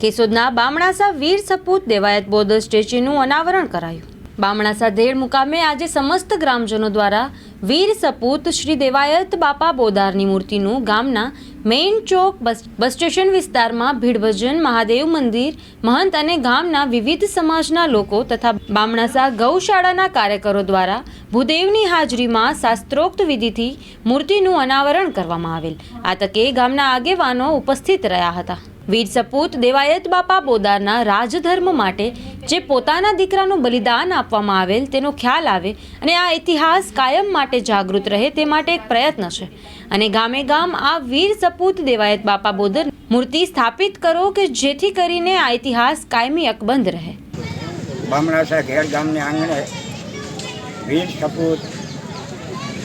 કેશોદના બામણાસા વીર સપૂત દેવાયત બોદર સ્ટેચ્યુનું અનાવરણ કરાયું. બામણાસા ધેડ મુકામે આજે સમસ્ત ગ્રામજનો દ્વારા વીર સપૂત શ્રી દેવાયત બાપા બોદારની મૂર્તિનું ગામના મેઇન ચોક બસ સ્ટેશન વિસ્તારમાં ભીડભજન મહાદેવ મંદિર, મહંત અને ગામના વિવિધ સમાજના લોકો તથા બામણાસા ગૌશાળાના કાર્યકરો દ્વારા ભૂદેવની હાજરીમાં શાસ્ત્રોક્ત વિધિથી મૂર્તિનું અનાવરણ કરવામાં આવેલ. આ તકે ગામના આગેવાનો ઉપસ્થિત રહ્યા હતા. વીર સપૂત, દેવાયત બાપા બોદારના રાજધર્મ માટે જે પોતાના દીકરાનું બલિદાન આપવામાં આવેલ તેનો ખ્યાલ આવે અને આ ઇતિહાસ કાયમ માટે જાગૃત રહે તે માટે એક પ્રયત્ન છે. અને ગામે ગામ આ વીર સપૂત, દેવાયત બાપા બોદર મૂર્તિ સ્થાપિત કરો કે જેથી કરીને આ ઇતિહાસ કાયમી અકબંધ રહે. બામણાસા ઘેર ગામને આંગણે વીર સપૂત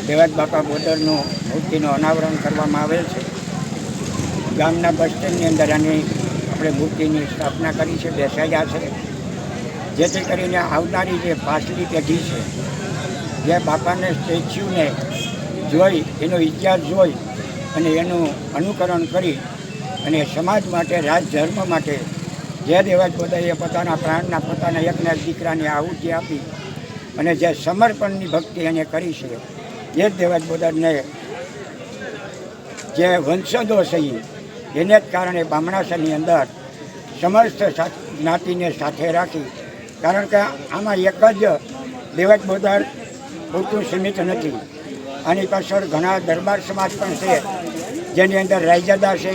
દેવાજ બાપા બોદરનું મૂર્તિનું અનાવરણ કરવામાં આવેલ છે. ગામના બસ સ્ટેન્ડની અંદર આની આપણે મૂર્તિની સ્થાપના કરી છે, બેસાડ્યા છે. જેથી કરીને આવનારી જે પાછલી પેઢી છે, જે બાપાને સ્ટેચ્યુને જોઈ, એનો ઇતિહાસ જોઈ અને એનું અનુકરણ કરી અને સમાજ માટે રાજધર્મ માટે જે દેવાજ બોદાઈએ પોતાના પ્રાણના, પોતાના એકના એક દીકરાને આહુતિ આપી અને જે સમર્પણની ભક્તિ એને કરી છે, એ જ દેવાજ બોદાને જે વંશજો છે એને જ કારણે બામણાસાની અંદર સમસ્ત જ્ઞાતિને સાથે રાખી, કારણ કે આમાં એક જ દેવજ બોદાર પૂરતું સીમિત નથી. આની પાછળ ઘણા દરબાર સમાજ પણ છે, જેની અંદર રાયજાદા છે,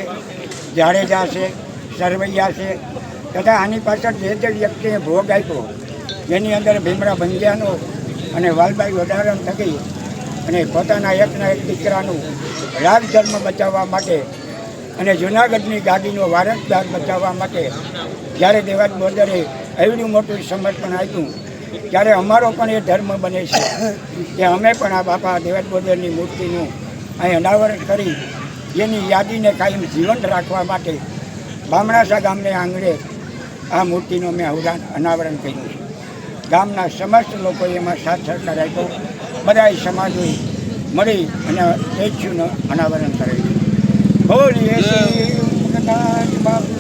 જાડેજા છે, સરવૈયા છે, તથા આની પાછળ જે જે વ્યક્તિએ ભોગ આપ્યો, જેની અંદર ભીમરા બંગિયાનો અને વાલબાઈ વધારણ થકી અને પોતાના એકના એક દીકરાનું રાજધર્મ બચાવવા માટે અને જૂનાગઢની ગાદીનો વારસદાર બચાવવા માટે જ્યારે દેવાજ બોર્ડરે એવડું મોટું સમર્પણ આપ્યું, ત્યારે અમારો પણ એ ધર્મ બને છે કે અમે પણ આ બાપા દેવાજ બોર્ડરની મૂર્તિનું અહીં અનાવરણ કરી એની યાદીને કાયમ જીવંત રાખવા માટે બામણાસા ગામને આંગણે આ મૂર્તિનું મેં અવરાન અનાવરણ કર્યું છે. ગામના સમસ્ત લોકોએ એમાં સાથ સહકાર આપ્યો. બધા સમાજોએ મળી અને એ અનાવરણ કરેલું બોલીએ શ્રી જગન્નાથ બાપુ